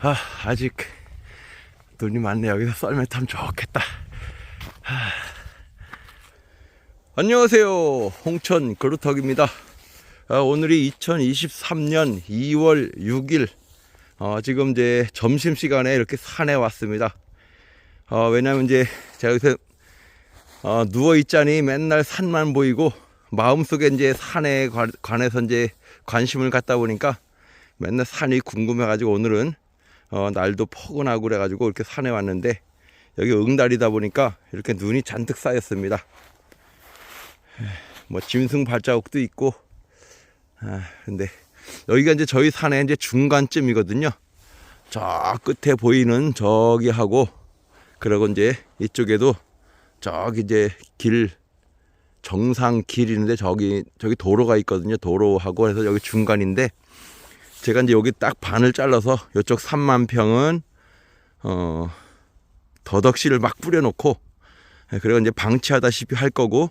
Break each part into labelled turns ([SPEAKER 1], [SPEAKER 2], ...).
[SPEAKER 1] 아, 아직 눈이 많네. 여기서 썰매 타면 좋겠다. 아. 안녕하세요. 홍천 그루터기입니다. 아, 오늘이 2023년 2월 6일. 어, 지금 이제 점심시간에 이렇게 산에 왔습니다. 어, 왜냐면 이제 제가 여기서 어, 누워있자니 맨날 산만 보이고 마음속에 이제 산에 관- 관해서 이제 관심을 갖다 보니까 맨날 산이 궁금해가지고 오늘은 어, 날도 포근하고 그래가지고 이렇게 산에 왔는데 여기 응달이다 보니까 이렇게 눈이 잔뜩 쌓였습니다. 뭐 짐승 발자국도 있고 아, 근데 여기가 이제 저희 산의 이제 중간쯤이거든요. 저 끝에 보이는 저기 하고 그리고 이제 이쪽에도 저기 이제 길 정상 길인데 저기 저기 도로가 있거든요. 도로하고 해서 여기 중간인데 제가 이제 여기 딱 반을 잘라서 이쪽 3만 평은 어 더덕씨를 막 뿌려놓고 예, 그리고 이제 방치하다시피 할 거고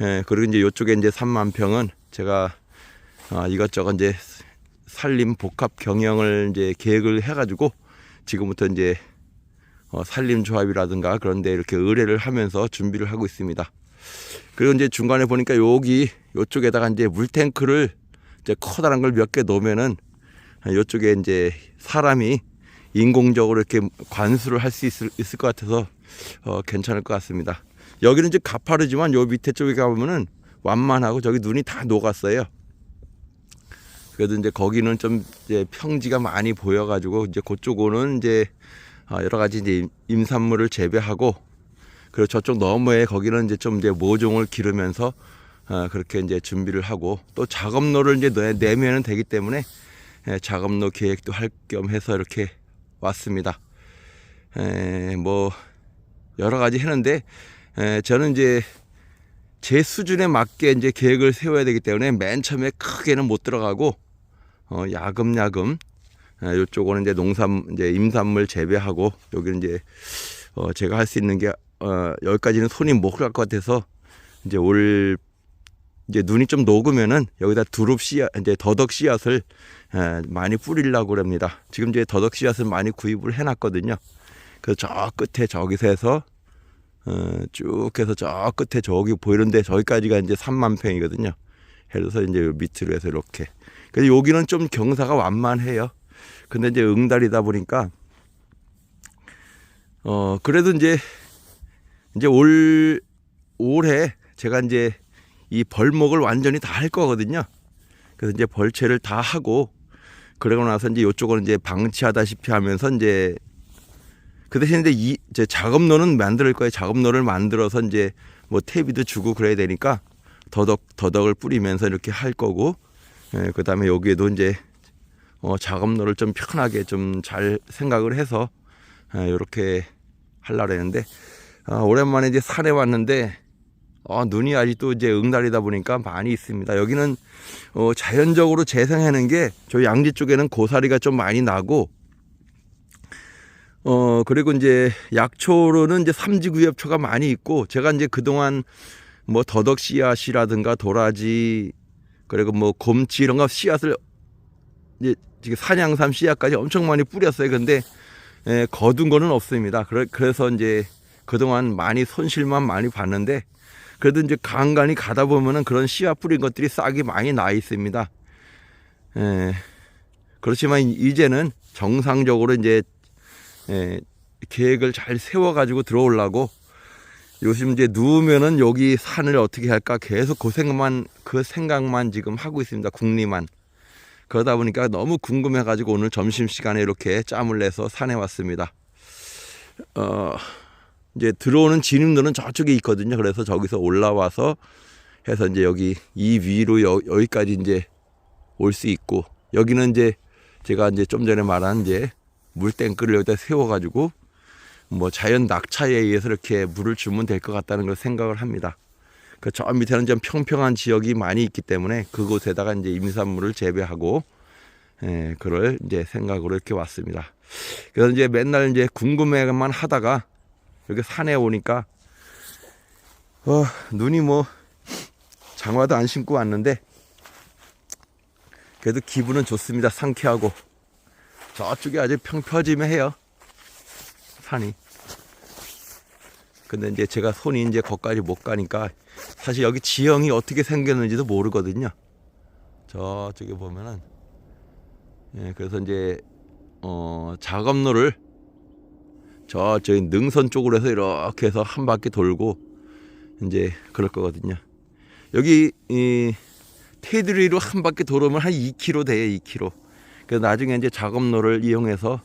[SPEAKER 1] 예, 그리고 이제 이쪽에 이제 3만 평은 제가 아, 이것저것 이제 산림 복합 경영을 이제 계획을 해가지고 지금부터 이제 어, 산림조합이라든가 그런데 이렇게 의뢰를 하면서 준비를 하고 있습니다. 그리고 이제 중간에 보니까 여기 이쪽에다가 이제 물탱크를 이제 커다란 걸 몇 개 놓으면은 이쪽에 이제 사람이 인공적으로 이렇게 관수를 할 수 있을, 있을 것 같아서 어, 괜찮을 것 같습니다. 여기는 이제 가파르지만 요 밑에 쪽에 가보면은 완만하고 저기 눈이 다 녹았어요. 그래도 이제 거기는 좀 이제 평지가 많이 보여가지고 이제 그쪽은 이제 아, 여러 가지 이제 임산물을 재배하고 그리고 저쪽 너머에 거기는 이제 좀 이제 모종을 기르면서 아, 그렇게 이제 준비를 하고 또 작업로를 이제 내- 내면은 되기 때문에 예, 작업로 계획도 할 겸 해서 이렇게 왔습니다. 에, 뭐 여러 가지 했는데 에, 저는 이제 제 수준에 맞게 이제 계획을 세워야 되기 때문에 맨 처음에 크게는 못 들어가고 어, 야금야금 에, 이쪽은 이제 농산 이제 임산물 재배하고 여기는 이제 어, 제가 할 수 있는 게 어, 여기까지는 손이 못 갈 것 같아서 이제 올 이제 눈이 좀 녹으면은 여기다 두릅 씨앗 이제 더덕 씨앗을 에, 많이 뿌리려고 그럽니다. 지금 이제 더덕 씨앗을 많이 구입을 해놨거든요. 그래서 저 끝에 저기서 해서 어, 쭉 해서 저 끝에 저기 보이는데 저기까지가 이제 3만 평이거든요. 해서 이제 요 밑으로 해서 이렇게. 그래서 여기는 좀 경사가 완만해요. 근데 이제 응달이다 보니까 어 그래도 이제 이제 올 올해 제가 이제 이 벌목을 완전히 다 할 거거든요. 그래서 이제 벌채를 다 하고 그러고 나서 이제 이쪽은 이제 방치하다시피 하면서 이제 그 대신 이제 이 이제 작업로는 만들 거예요. 작업로를 만들어서 이제 뭐 퇴비도 주고 그래야 되니까 더덕 더덕을 뿌리면서 이렇게 할 거고 예, 그다음에 여기에도 이제 어, 작업로를 좀 편하게 좀 잘 생각을 해서 예, 이렇게 하려고 했는데 아, 오랜만에 이제 산에 왔는데 어, 눈이 아직도 이제 응달이다 보니까 많이 있습니다. 여기는 어, 자연적으로 재생하는 게 저 양지 쪽에는 고사리가 좀 많이 나고 어 그리고 이제 약초로는 이제 삼지구엽초가 많이 있고 제가 이제 그동안 뭐 더덕 씨앗이라든가 도라지 그리고 뭐 곰치 이런 거 씨앗을 이제 지금 산양삼 씨앗까지 엄청 많이 뿌렸어요. 근데 에, 거둔 거는 없습니다. 그래, 그래서 이제 그동안 많이 손실만 많이 봤는데 그래도 이제 간간히 가다 보면은 그런 씨앗 뿌린 것들이 싹이 많이 나 있습니다. 에, 그렇지만 이제는 정상적으로 이제 에, 계획을 잘 세워가지고 들어오려고 요즘 이제 누우면은 여기 산을 어떻게 할까 계속 그 생각만 그 생각만 지금 하고 있습니다. 국리만 그러다 보니까 너무 궁금해가지고 오늘 점심 시간에 이렇게 짬을 내서 산에 왔습니다. 어 이제 들어오는 진입로는 저쪽에 있거든요. 그래서 저기서 올라와서 해서 이제 여기 이 위로 여, 여기까지 이제 올 수 있고 여기는 이제 제가 이제 좀 전에 말한 이제 물탱크를 여기다 세워가지고 뭐 자연 낙차에 의해서 이렇게 물을 주면 될 것 같다는 걸 생각을 합니다. 그 저 밑에는 좀 평평한 지역이 많이 있기 때문에 그곳에다가 이제 임산물을 재배하고 예, 그럴 이제 생각으로 이렇게 왔습니다. 그래서 이제 맨날 이제 궁금해만 하다가 이렇게 산에 오니까 어, 눈이 뭐 장화도 안 신고 왔는데 그래도 기분은 좋습니다. 상쾌하고 저쪽에 아주 평펴지매해요. 산이. 근데 이제 제가 손이 이제 거기까지 못 가니까 사실 여기 지형이 어떻게 생겼는지도 모르거든요. 저쪽에 보면은 예, 그래서 이제 어 작업로를 저 저희 능선 쪽으로 해서 이렇게 해서 한 바퀴 돌고 이제 그럴 거거든요. 여기 이 테두리로 한 바퀴 돌으면 한 2km 돼요, 2km. 그래서 나중에 이제 작업로를 이용해서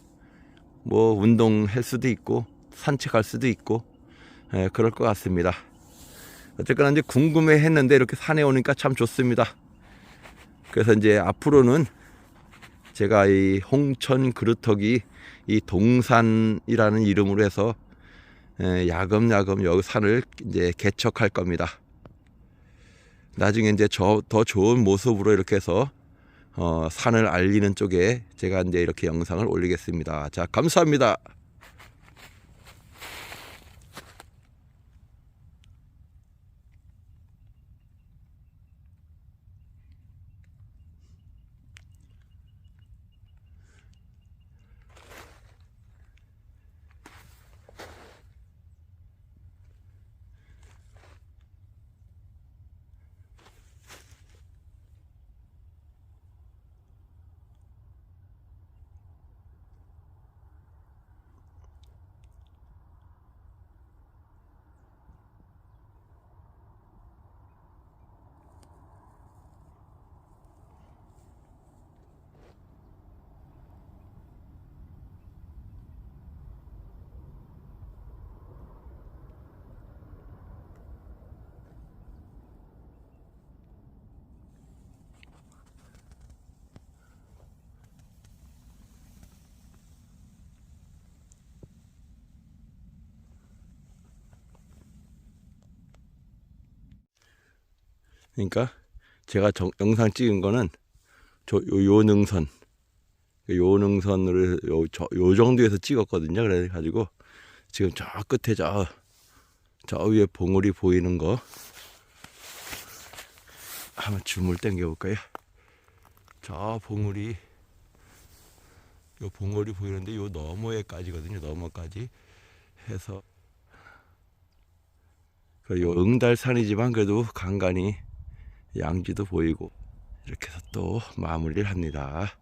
[SPEAKER 1] 뭐 운동할 수도 있고 산책할 수도 있고 예, 그럴 것 같습니다. 어쨌거나 이제 궁금해 했는데 이렇게 산에 오니까 참 좋습니다. 그래서 이제 앞으로는 제가 이 홍천 그루터기 이 동산이라는 이름으로 해서 예, 야금야금 여기 산을 이제 개척할 겁니다. 나중에 이제 저 더 좋은 모습으로 이렇게 해서 어, 산을 알리는 쪽에 제가 이제 이렇게 영상을 올리겠습니다. 자, 감사합니다. 그러니까 제가 정- 영상 찍은 거는 저 요, 요 능선 요 능선으로 요, 저, 요 정도에서 찍었거든요. 그래 가지고 지금 저 끝에 저, 저 위에 봉우리 보이는 거 한번 줌을 당겨 볼까요? 저 봉우리 요 봉우리 보이는데 요 너머에까지거든요. 너머까지 해서 그요 응달산이지만 그래도 간간히 양지도 보이고 이렇게 해서 또 마무리를 합니다.